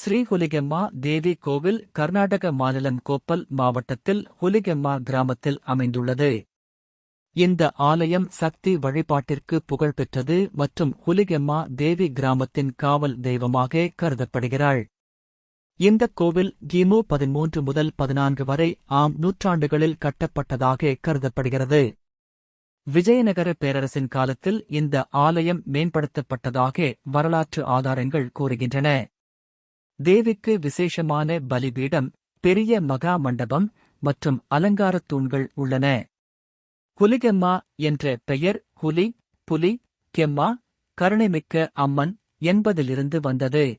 ஸ்ரீ ஹுலிகெம்மா தேவி கோவில் கர்நாடக மாநிலம் கோப்பல் மாவட்டத்தில் ஹுலிகெம்மா கிராமத்தில் அமைந்துள்ளது. இந்த ஆலயம் சக்தி வழிபாட்டிற்கு புகழ்பெற்றது மற்றும் ஹுலிகெம்மா தேவி கிராமத்தின் காவல் தெய்வமாக கருதப்படுகிறாள். இந்த கோவில் கிமு பதிமூன்று முதல் பதினான்கு வரை ஆம் நூற்றாண்டுகளில் கட்டப்பட்டதாக கருதப்படுகிறது. விஜயநகர பேரரசின் காலத்தில் இந்த ஆலயம் மேம்படுத்தப்பட்டதாக வரலாற்று ஆதாரங்கள் கூறுகின்றன. தேவிக்கு விசேஷமான பலிபீடம் பெரிய மகா மண்டபம் மற்றும் அலங்காரத் தூண்கள் உள்ளன. குலிகெம்மா என்ற பெயர் குலி புலி கெம்மா கருணைமிக்க அம்மன் என்பதிலிருந்து வந்தது.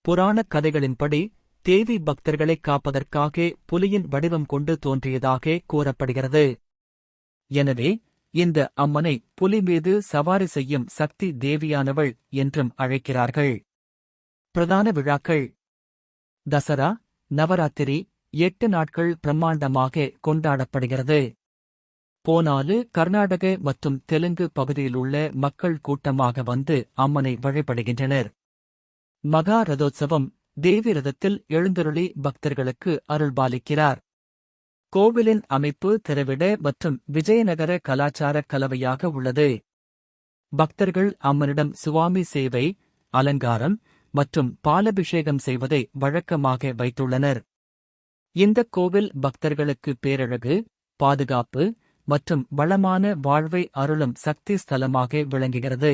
புராணக் கதைகளின்படி தேவி பக்தர்களைக் காப்பதற்காக புலியின் வடிவம் கொண்டு தோன்றியதாக கூறப்படுகிறது. எனவே இந்த அம்மனை புலி மீது சவாரி செய்யும் சக்தி தேவியானவள் என்றும் அழைக்கிறார்கள். பிரதான விழாக்கள். தசரா நவராத்திரி எட்டு நாட்கள் பிரம்மாண்டமாக கொண்டாடப்படுகிறது. போனாலு கர்நாடக மற்றும் தெலுங்கு பகுதியிலுள்ள மக்கள் கூட்டமாக வந்து அம்மனை வழிபடுகின்றனர். மகா ரதோத்சவம் தேவி ரதத்தில் எழுந்தருளி பக்தர்களுக்கு அருள்பாலிக்கிறார். கோவிலின் அமைப்பு திரவிட மற்றும் விஜயநகர கலாச்சார கலவையாக உள்ளது. பக்தர்கள் அம்மனிடம் சுவாமி சேவை அலங்காரம் மற்றும் பாலபிஷேகம் செய்வதை வழக்கமாக வைத்துள்ளனர். இந்த கோவில் பக்தர்களுக்கு பேரழகு பாதுகாப்பு மற்றும் வளமான வாழ்வை அருளும் சக்தி ஸ்தலமாக விளங்குகிறது.